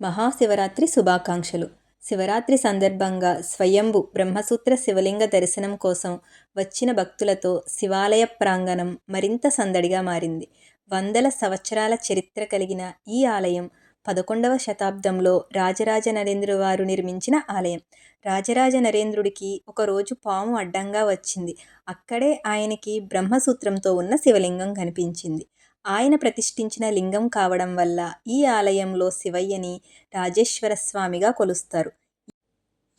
మహాశివరాత్రి శుభాకాంక్షలు. శివరాత్రి సందర్భంగా స్వయంభు బ్రహ్మసూత్ర శివలింగ దర్శనం కోసం వచ్చిన భక్తులతో శివాలయ ప్రాంగణం మరింత సందడిగా మారింది. వందల సంవత్సరాల చరిత్ర కలిగిన ఈ ఆలయం పదకొండవ శతాబ్దంలో రాజరాజ నరేంద్ర వారు నిర్మించిన ఆలయం. రాజరాజ నరేంద్రుడికి ఒకరోజు పాము అడ్డంగా వచ్చింది. అక్కడే ఆయనకి బ్రహ్మసూత్రంతో ఉన్న శివలింగం కనిపించింది. ఆయన ప్రతిష్ఠించిన లింగం కావడం వల్ల ఈ ఆలయంలో శివయ్యని రాజేశ్వర స్వామిగా కొలుస్తారు.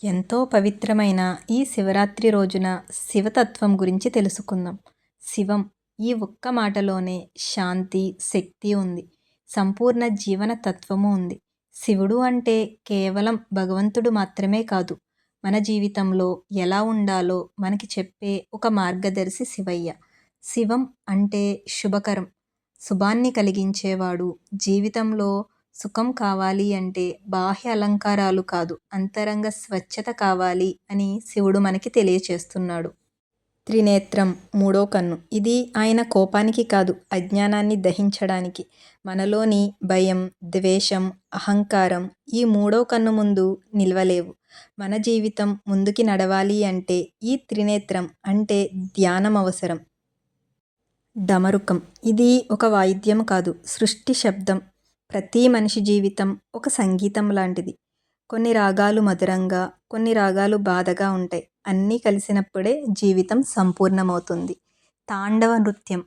ఎంతో పవిత్రమైన ఈ శివరాత్రి రోజున శివతత్వం గురించి తెలుసుకుందాం. శివం ఈ ఒక్క మాటలోనే శాంతి శక్తి ఉంది. సంపూర్ణ జీవన తత్వము ఉంది. శివుడు అంటే కేవలం భగవంతుడు మాత్రమే కాదు. మన జీవితంలో ఎలా ఉండాలో మనకి చెప్పే ఒక మార్గదర్శి శివయ్య. శివం అంటే శుభకరం. శుభాన్ని కలిగించేవాడు. జీవితంలో సుఖం కావాలి అంటే బాహ్య అలంకారాలు కాదు అంతరంగ స్వచ్ఛత కావాలి అని శివుడు మనకి తెలియచేస్తున్నాడు. త్రినేత్రం మూడో కన్ను. ఇది ఆయన కోపానికి కాదు అజ్ఞానాన్ని దహించడానికి. మనలోని భయం ద్వేషం అహంకారం ఈ మూడో కన్ను ముందు నిల్వలేవు. మన జీవితం ముందుకి నడవాలి అంటే ఈ త్రినేత్రం అంటే ధ్యానం అవసరం. డమరుకం. ఇది ఒక వాయిద్యం కాదు సృష్టి శబ్దం. ప్రతి మనిషి జీవితం ఒక సంగీతం లాంటిది. కొన్ని రాగాలు మధురంగా కొన్ని రాగాలు బాధగా ఉంటాయి. అన్నీ కలిసినప్పుడే జీవితం సంపూర్ణమవుతుంది. తాండవ నృత్యం.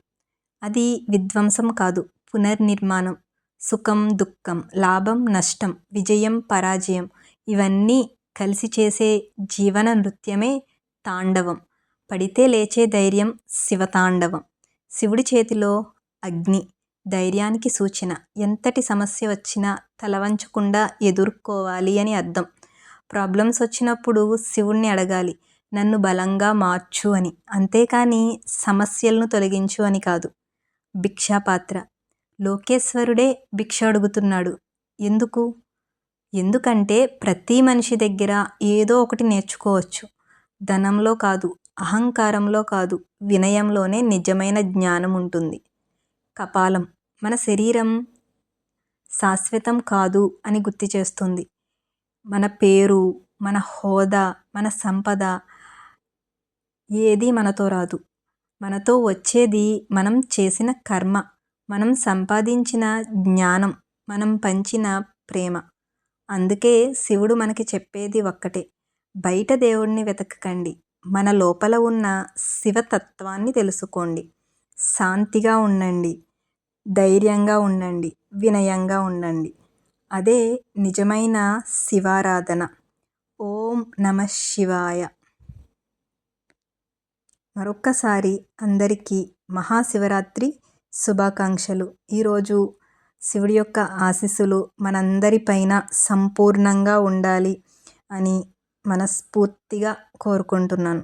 అది విధ్వంసం కాదు పునర్నిర్మాణం. సుఖం దుఃఖం లాభం నష్టం విజయం పరాజయం. ఇవన్నీ కలిసి చేసే జీవన నృత్యమే తాండవం. పడితే లేచే ధైర్యం శివతాండవం. శివుడి చేతిలో అగ్ని ధైర్యానికి సూచన. ఎంతటి సమస్య వచ్చినా తలవంచకుండా ఎదుర్కోవాలి అని అర్థం. ప్రాబ్లమ్స్ వచ్చినప్పుడు శివుణ్ణి అడగాలి నన్ను బలంగా మార్చు అని. అంతేకాని సమస్యలను తొలగించు అని కాదు. భిక్షాపాత్ర. లోకేశ్వరుడే భిక్ష అడుగుతున్నాడు. ఎందుకు? ఎందుకంటే ప్రతి మనిషి దగ్గర ఏదో ఒకటి నేర్చుకోవచ్చు. ధనంలో కాదు అహంకారంలో కాదు వినయంలోనే నిజమైన జ్ఞానం ఉంటుంది. కపాలం మన శరీరం శాశ్వతం కాదు అని గుర్తు చేస్తుంది. మన పేరు మన హోదా మన సంపద ఏది మనతో రాదు. మనతో వచ్చేది మనం చేసిన కర్మ మనం సంపాదించిన జ్ఞానం మనం పంచిన ప్రేమ. అందుకే శివుడు మనకి చెప్పేది ఒక్కటే బయట దేవుణ్ణి వెతకకండి. మన లోపల ఉన్న శివతత్వాన్ని తెలుసుకోండి. శాంతిగా ఉండండి. ధైర్యంగా ఉండండి. వినయంగా ఉండండి. అదే నిజమైన శివారాధన. ఓం నమ శివాయ. మరొక్కసారి అందరికీ మహాశివరాత్రి శుభాకాంక్షలు. ఈరోజు శివుడి యొక్క ఆశీస్సులు మనందరిపైన సంపూర్ణంగా ఉండాలి అని మనస్ఫూర్తిగా కోరుకుంటున్నాను.